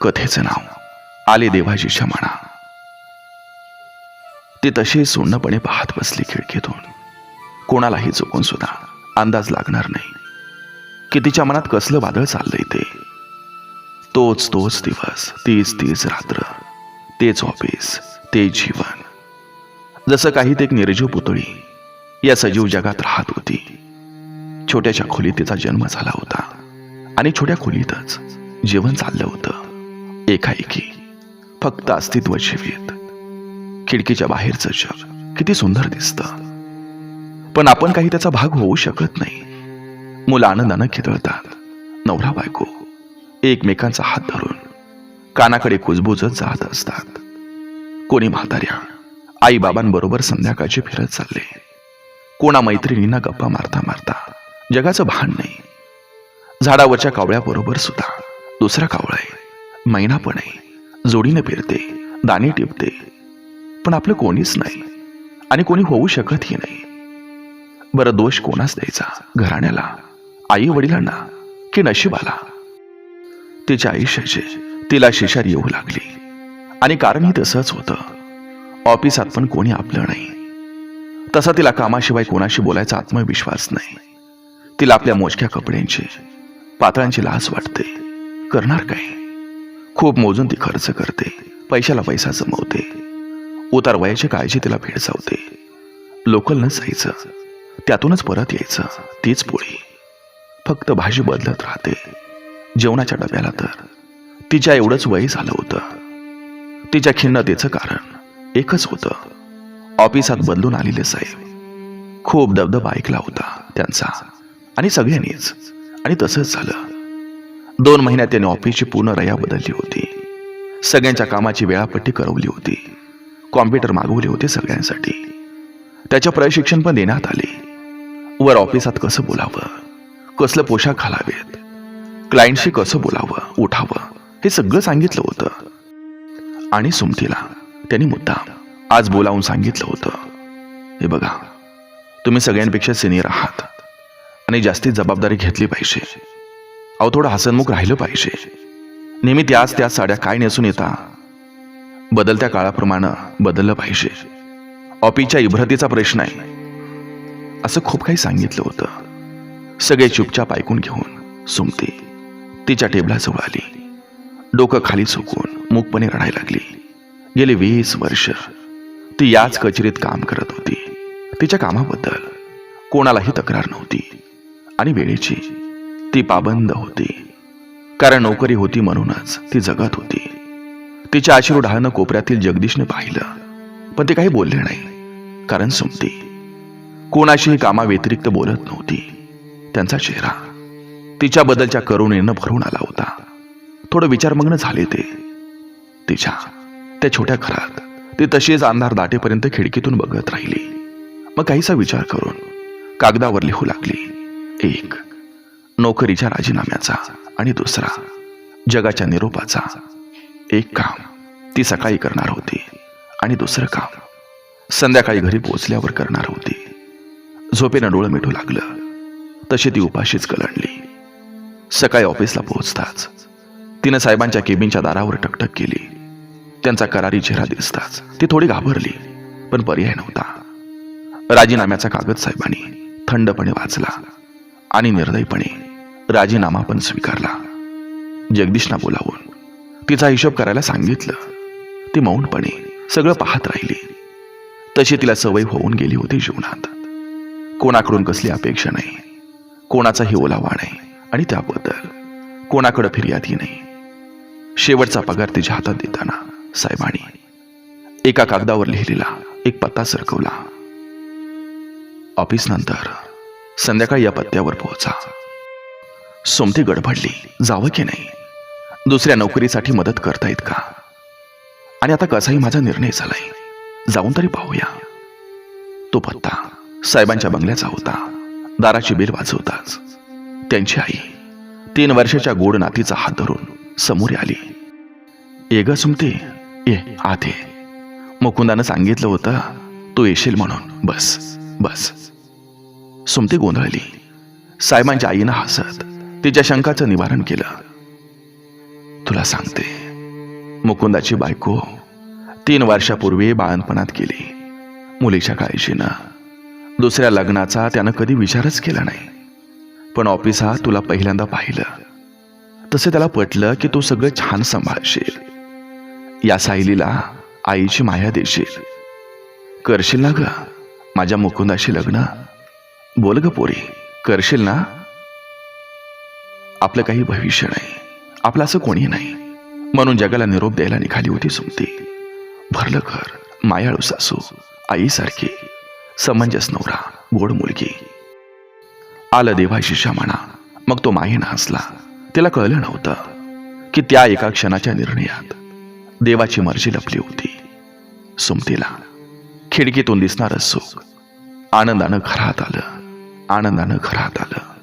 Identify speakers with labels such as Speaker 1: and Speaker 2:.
Speaker 1: कथेचं नाव. आले देवाजीच्या म्हणा ते तसे सुन्नपणे पाहत बसली खिडकीतून. कोणालाही चुकून सुद्धा अंदाज लागणार नाही. की तिच्या मनात कसलं वादळ चाललंय ते. तोच तोच दिवस तीच तीच रात्र तेच ऑफिस ते जीवन. जसं काही ते एक निर्जीव पुतळी या सजीव जगात राहत होती. छोट्याशा खोलीत तिचा जन्म झाला होता. आणि छोट्या खोलीतच जीवन चाललं होतं. एकाएकी फक्त अस्तित्व जीवित खिडकीच्या बाहेरचं जग किती सुंदर दिसतं. पण आपण काही त्याचा भाग होऊ शकत नाही. मुलं आनंदानं खिदळतात. नवरा बायको एकमेकांचा हात धरून कानाकडे कुजबुजत जात असतात. कोणी म्हाताऱ्या आई बाबांबरोबर संध्याकाळचे फिरत चालले. कोणा मैत्रिणींना गप्पा मारता मारता जगाचं भान नाही. झाडावरच्या कावळ्याबरोबर सुद्धा दुसरा कावळा आहे. मैना पण आहे. जोडीने फिरते दाणे टिपते. पण आपलं कोणीच नाही. आणि कोणी होऊ शकतही नाही. बरं दोष कोणाच द्यायचा? घराण्याला आई वडिलांना की नशिबाला? तिच्या आयुष्याचे तिला शिशार येऊ लागली. आणि कारणही तसंच होतं. ऑफिसात पण कोणी आपलं नाही. तसा तिला कामाशिवाय कोणाशी बोलायचा आत्मविश्वास नाही. तिला आपल्या मोजक्या कपड्यांची पातळांची लाज वाटते. करणार काय? खूप मोजून ती खर्च करते. पैशाला पैसा जमवते. उतार वयाची काळजी तिला भेडसावते. लोकल न जायचं. त्यातूनच परत यायचं. तीच पोळी. फक्त भाजी बदलत राहते. जेवणाच्या डब्याला तर. तिच्या एवढंच वय झालं होतं. तिच्या खिन्नतेचं कारण एकच होतं. ऑफिसात बदलून आलेले साहेब. खूप दबदबा ऐकला होता त्यांचा. आणि सगळ्यांनीच. आणि तसंच झालं. दोन महिन्यात त्याने ऑफिसची पूर्ण रया बदलली होती. सगळ्यांच्या कामाची वेळापट्टी करवली होती. कॉम्प्युटर मागवले होते सगळ्यांसाठी. त्याच्या प्रशिक्षण पण देण्यात आले. वर ऑफिसात कसं बोलावं? कसलं पोशाख घालावेत? क्लायंटशी कसं बोलावं? उठावं? हे सगळं सांगितलं होतं. आणि सुमतीला त्यांनी मुद्दा आज बोलावून सांगितलं होतं. हे बघा तुम्ही सगळ्यांपेक्षा सिनियर आहात. आणि जास्तीत जबाबदारी घेतली पाहिजे. अहो थोडं हसनमुख राहिलं पाहिजे. नेहमी त्याच त्याच साड्या काय नेसून येता? बदलत्या काळाप्रमाणे बदललं पाहिजे. ऑपीच्या इब्रतीचा प्रश्न आहे. असं खूप काही सांगितलं होतं. सगळे चुपचाप ऐकून घेऊन सुमती तिच्या टेबलाजवळ आली. डोकं खाली चुकून मूकपणे रडायला लागली. गेली वीस वर्ष. ती याच कचेरीत काम करत होती. तिच्या कामाबद्दल कोणालाही तक्रार नव्हती. आणि वेळेची ती पाबंद होती. कारण नोकरी होती म्हणूनच ती जगत होती. तिच्या आशिरू कोपऱ्यातील जगदीशने पाहिलं. पण ते काही बोलले नाही. कारण सुमती कोणाशीही कामाव्यतिरिक्त बोलत नव्हती. त्यांचा चेहरा तिच्या बदलच्या करुणेनं भरून आला होता. थोडं विचारमग्न झाले ते. तिच्या त्या छोट्या घरात ती तशीच अंधार दाटेपर्यंत खिडकीतून बघत राहिली. मग काहीसा विचार करून कागदावर लिहू लागली. एक नोकरीच्या राजीनाम्याचा आणि दुसरा जगाच्या निरोपाचा. एक काम ती सकाळी करणार होती आणि दुसरं काम संध्याकाळी घरी पोचल्यावर करणार होती. झोपेनं डोळं मिठू लागलं. तशी ती उपाशीच कलंडली. सकाळी ऑफिसला पोहोचताच तिनं साहेबांच्या केबिनच्या दारावर टकटक केली. त्यांचा करारी चेहरा दिसताच ती थोडी घाबरली पण पर्याय नव्हता. राजीनाम्याचा कागद साहेबांनी थंडपणे वाचला आणि निर्दयपणे राजीनामा पण स्वीकारला. जगदीशना बोलावून तिचा हिशोब करायला सांगितलं. ती मौनपणे सगळं पाहत राहिली. तशी तिला सवय होऊन गेली होती जीवनात. कोणाकडून कसली अपेक्षा नाही कोणाचाही ओलावा नाही आणि त्याबद्दल कोणाकडे फिर्यादी नाही. शेवटचा पगार तिच्या हातात देताना साहेबांनी एका कागदावर लिहिलेला एक पत्ता सरकवला. ऑफिस नंतर संध्याकाळी या पत्त्यावर पोहोचा. सोमती गडबडली. जावं की नाही? दुसऱ्या नोकरीसाठी मदत करतायत का आणि आता कसाही माझा निर्णय झालाय. जाऊन तरी पाहूया. तो पत्ता साहेबांच्या बंगल्याचा होता. दाराची बेल वाजवताच. त्यांची आई तीन वर्षाच्या गोड नातीचा हात धरून समोर आली. ये ग सुमते ये आत ये. मुकुंदानं सांगितलं होतं तू येशील म्हणून. बस बस. सुमती गोंधळली. साहेबांच्या आईनं हसत तिच्या शंकाचं निवारण केलं. तुला सांगते मुकुंदाची बायको तीन वर्षापूर्वी बाळणपणात गेली. मुलीच्या काळजीनं. दुसऱ्या लग्नाचा त्यानं कधी विचारच केला नाही. पण ऑफिसात तुला पहिल्यांदा पाहिलं. तसे त्याला पटलं की तू सगळं छान सांभाळशील. या सायलीला आईची माया देशील. करशील ना ग? माझ्या मुकुंदाशी लग्न? बोल ग पोरी. करशील ना? आपलं काही भविष्य नाही. आपलं असं कोणी नाही. म्हणून जगाला निरोप द्यायला निघाली होती सुमती. भरलं घर मायाळू सासू आईसारखी समंजस नवरा गोड मुलगी. आलं देवाशी म्हणा मग तो माहीन हसला. तिला कळलं नव्हतं की त्या एका क्षणाच्या निर्णयात देवाची मर्जी लपली होती. सुमतीला खिडकीतून दिसणारं सुख आनंदानं घरात आलं आनंदानं घरात आलं.